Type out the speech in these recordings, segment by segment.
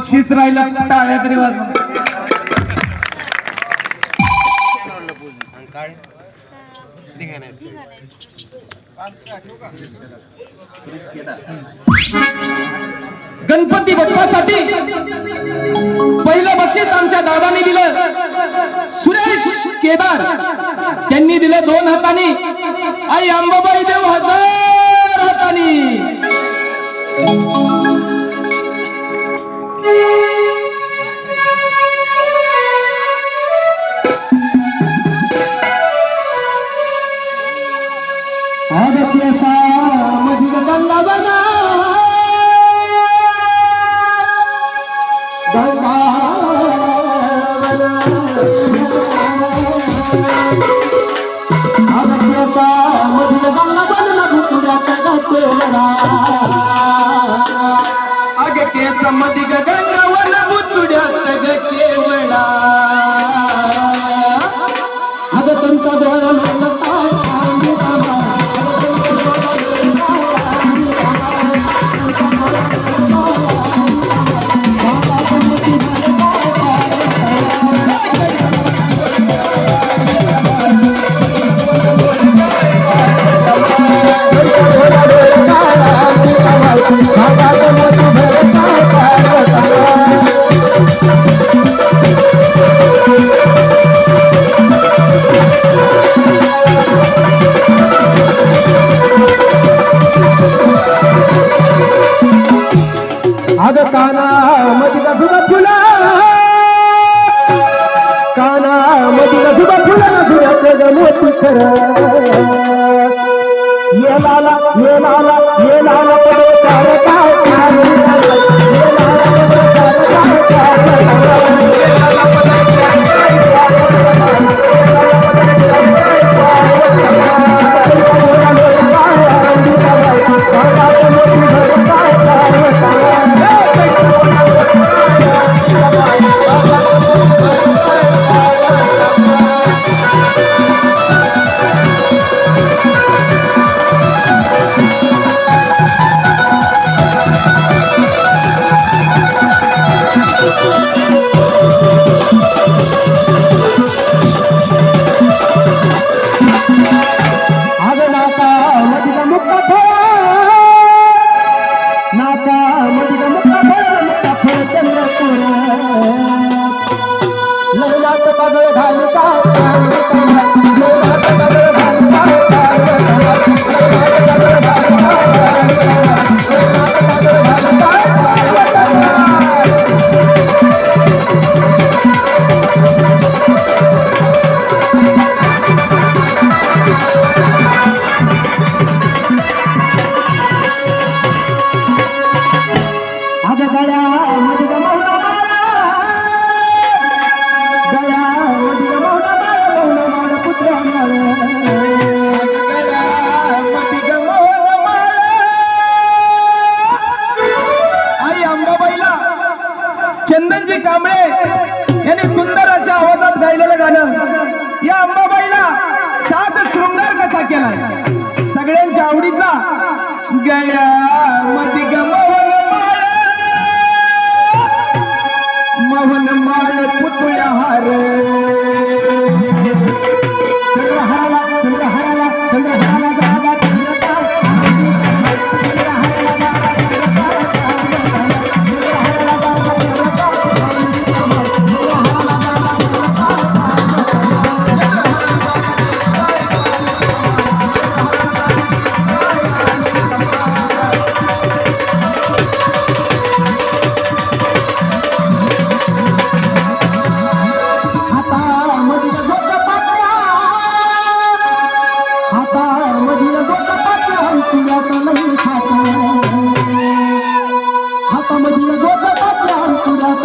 बक्षीस राहिलं टाळ्या तरी गणपती बाप्पासाठी पहिलं बक्षीस आमच्या दादाने दिलं. सुरेश केदार त्यांनी दिलं दोन हाताने. आई अंबाबाई देव हजार हाताने.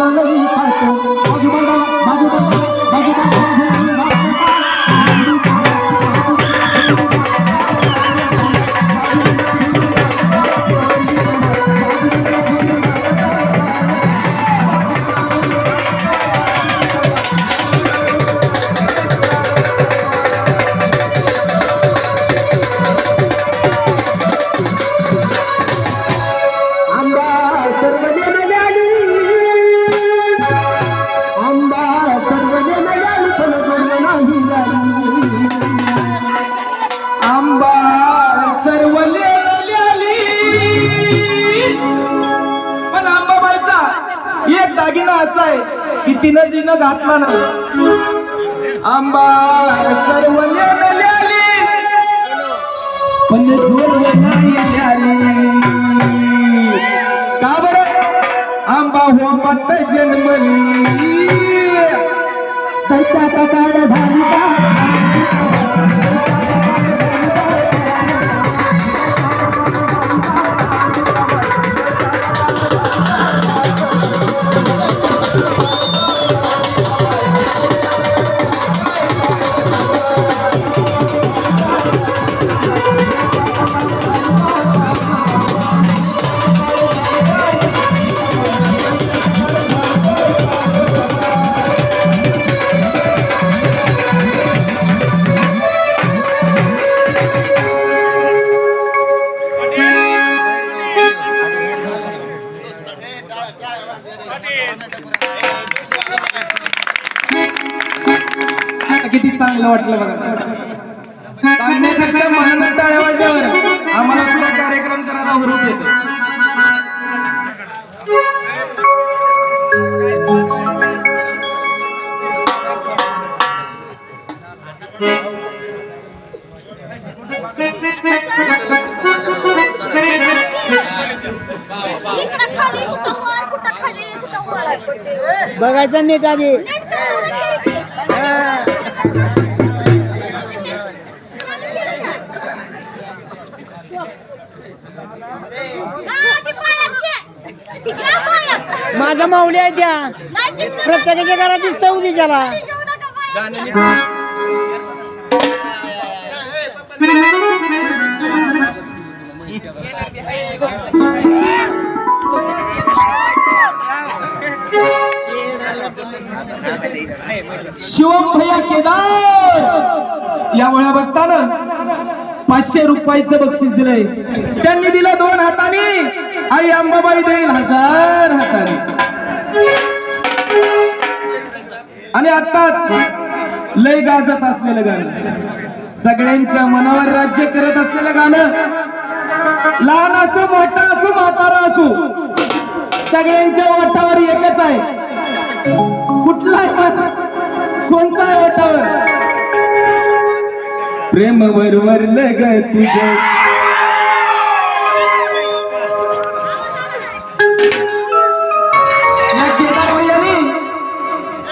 我们一块。की तिनं जिनं घातला नाही आंबा सर्व पण झोल नाही का बर? आंबा हो मत जन्मली. दैत्याचा काळ झाली. का किती चांगलं वाटलं बघा. सांगण्यापेक्षा म्हणून टाळ्या वाजल्यावर आम्हाला सुद्धा कार्यक्रम करायला हुरूप येतो. बघायचं नीट आधी. माझा माझ्या माऊली आहे त्या. प्रत्येकाच्या घरात दिसतं उद्याच्याला ती घेऊ नका शिवम भैया केदार! या वेळा बघताना पाचशे रुपयाचं बक्षीस दिलंय. त्यांनी दिलं दोन हाताने. आई अंबाबाई देईल हजार हाताने. आणि आता लय गाजत असलेलं गाणं. सगळ्यांच्या मनावर राज्य करत असलेलं गाणं. लहान असो मोठा असो म्हातारा असो सगळ्यांच्या वाटावर एकच आहे. कुठलाय कोणता आहे वाटावर प्रेम वरवर लग तुझ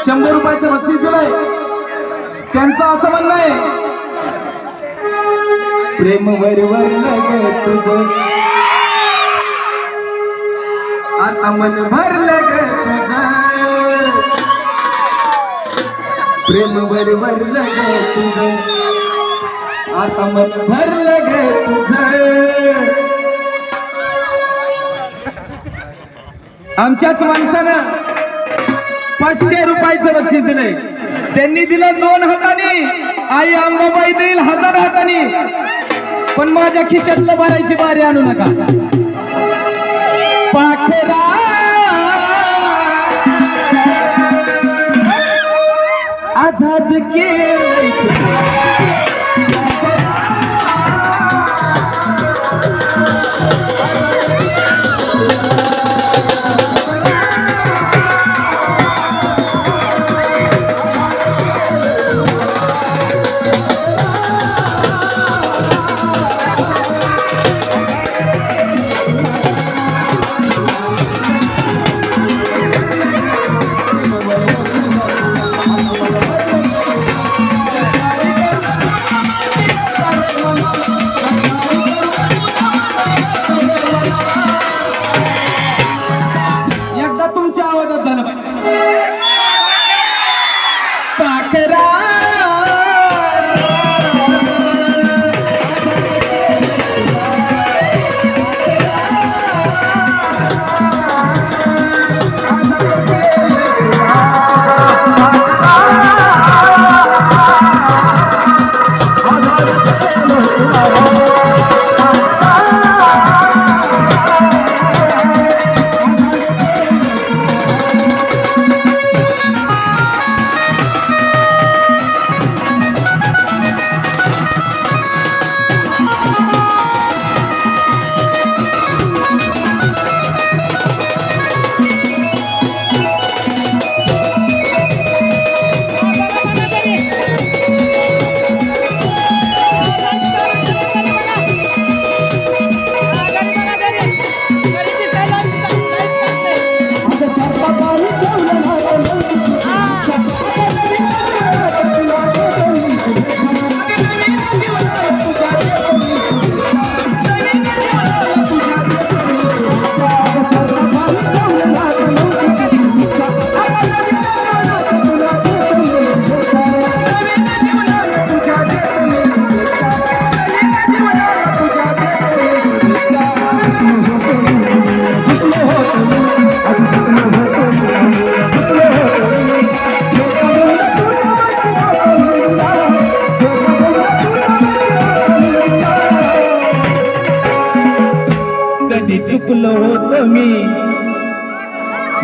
शंभर रुपयाचं बक्षीस दिलंय. त्यांचं असं म्हणणं आहे प्रेम वरवर लग तुझ आता मन भरलं ग प्रेम बरोबर लग तुझ. आता मन भरलं ग तुझ. आमच्याच माणसानं पाचशे रुपयाचं बक्षीस दिलंय. त्यांनी दिलं दोन हाताने. आई अंबाबाई देईल हजार हाताने. पण माझ्या खिशातलं भरायची बारी आणू नका. पाखरा आझाद केलं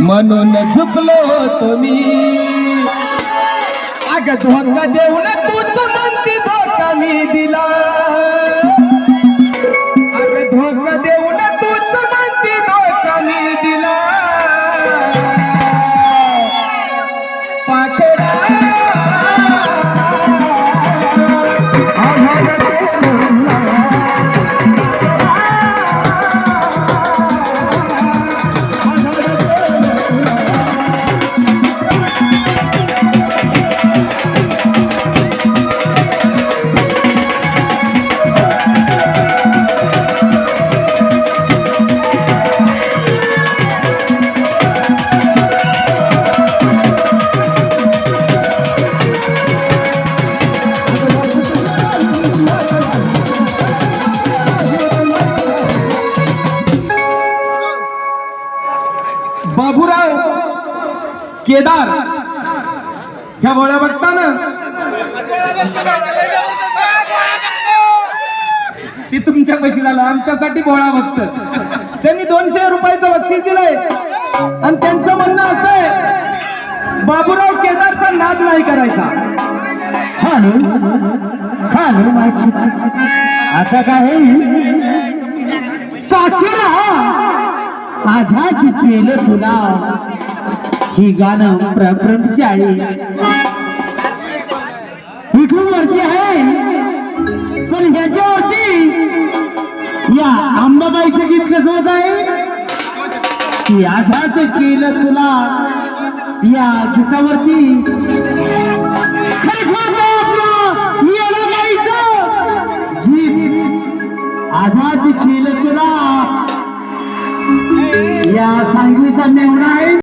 म्हणून झुपलो तुम्ही. अग धोका देऊन तूच म्हणती धोका मी दिला. केदार. ह्या भोळ्या बघताना ती तुमच्या पैशी झालं. आमच्यासाठी भोळा बघत त्यांनी दोनशे रुपयाचं बक्षीस दिलंय. आणि त्यांचं म्हणणं असं आहे बाबूराव केदारचा नाद नाही करायचा. खालू खालू माझी आता काय? माझा आझाद केलं तुला. ही गाणं प्रपंच आहे इथून वरती आहे. पण ह्याच्यावरती या आंबाबाईचं गीत कसं होत आहे? की आझाद केलं तुला या गीतावरती. आझाद केलं तुला. या सांगलीचा मेवणा आहे.